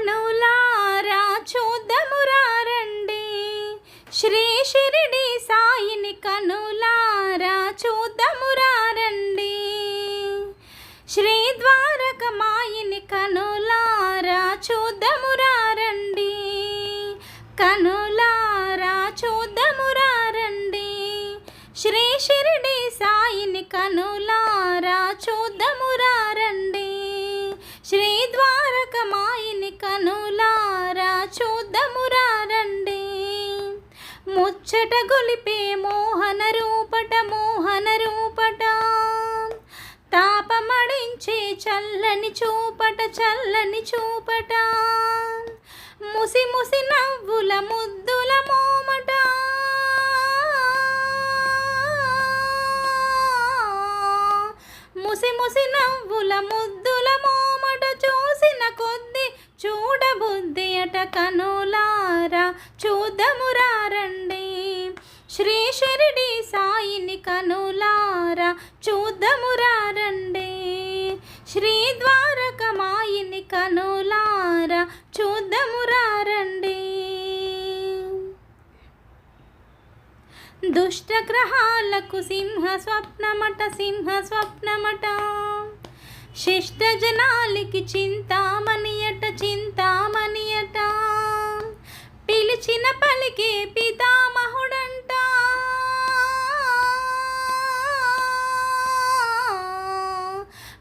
కనులారా చూద్దమురారండి శ్రీ షిరిడి సాయిని కనులారా చూద్దమురారండి శ్రీ ద్వారక మాయిని కనులారా చూద్దమురారండి కనులారా చూద్దమురారండి శ్రీ షిరిడి సాయిని కనులారా చూద్దము ముచ్చట మోహన రూపట మోహన రూపట. తాపమడించే చల్లని చూపట చల్లని చూపట. ముసి ముసి నవ్వుల ముద్దుల మోమట. ముసి ముసి నవ్వుల ముద్దు బుద్ధి అట కనులారా? చూద్దమురారండి శ్రీ షిరిడి సాయిని కనులారా? చూద్దమురారండి శ్రీ ద్వారకమాయిని కనులారా? చూద్దమురారండి రండి. దుష్టగ్రహాలకు సింహ స్వప్నమట సింహ స్వప్నమట శిష్ట జనాలికి చింతామణియట చింతామణియట. పిలిచిన పలికే పితామహుడంట.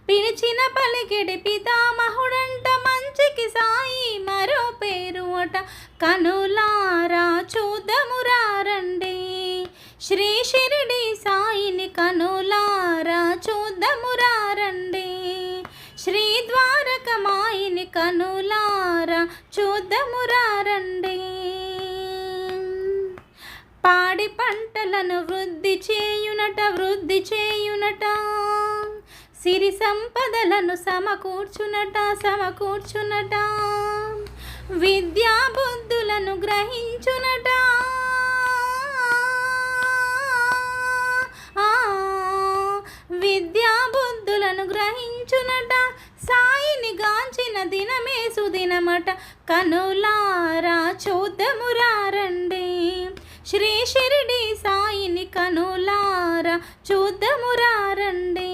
పిలిచిన పలికెడి పితామహుడంట. మంచికి సాయి మరో పేరు అట. కనులారా చూద్దమురారండి శ్రీ షిరిడి సాయిని కనులారా చూద్దమురారండి కనులారా చూద్దమురారండి పాడి పంటలను వృద్ధి చేయునట వృద్ధి చేయునట. సిరి సంపదలను సమకూర్చునట సమకూర్చునట. విద్యా బుద్ధులను గ్రహించునట. విద్యా బుద్ధులను గ్రహించునట. సాయిని గాంచిన దినమే సుదినమట కనులారా చూద్దమురారండి. శ్రీ షిరిడి సాయిని కనులారా చూద్దమురారండి.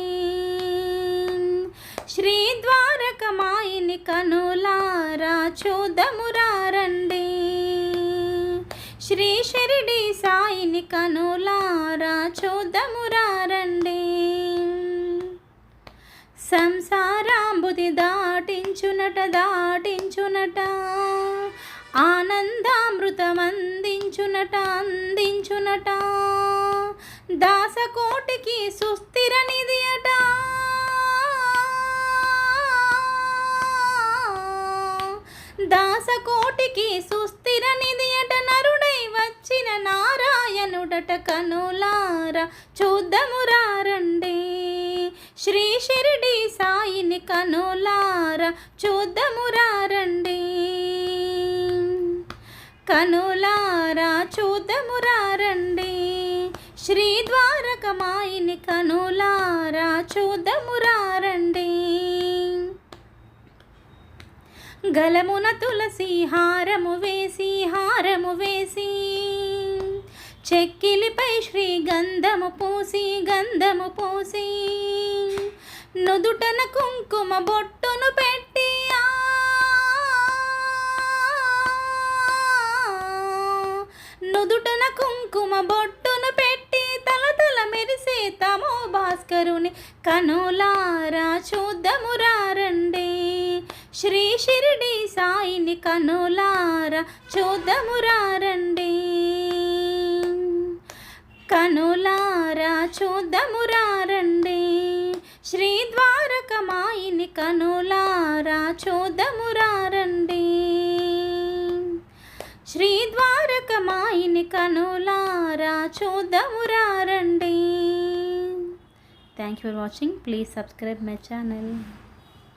శ్రీ ద్వారకమాయిని కనులారా చూద్దమురారండి. శ్రీ షిరిడి సాయిని కనులారా చూద్దమురారండి. సంసారాంబుది దాటించునట దాటించునట. ఆనందామృతమందించునట అందించునట. దాసకోటికి సుస్థిర నిధి అట. దాసకోటికి సుస్థిర నిధి అట. నరుడై వచ్చిన నారాయణుడట కనులారా చూద్దమురారండి శ్రీ షిరిడి సాయిని కనులార కనులారా చూద్దమురారండి కనులారా చూద్దమురారండి శ్రీ ద్వారకమాయిని కనులారా చూద్దమురారండి గలమున తులసి హారము వేసి హారము వేసి చెక్కిలిపై శ్రీ గంధము పూసి గంధము పూసి నుదుటన కుంకుమ బొట్టును పెట్టి నుదుటన కుంకుమ బొట్టును పెట్టి తల తల మెరిసే తమో భాస్కరుని కనులారా చూద్దమురారండి శ్రీ షిరిడి సాయిని కనులారా చూద్దమురారండి కనులారా చూద్దమురారండి శ్రీ ద్వారకమాయిని కనులారా చూదమురారండి శ్రీ ద్వారకమాయిని కనులారా చూదమురారండి thank you for watching please subscribe my channel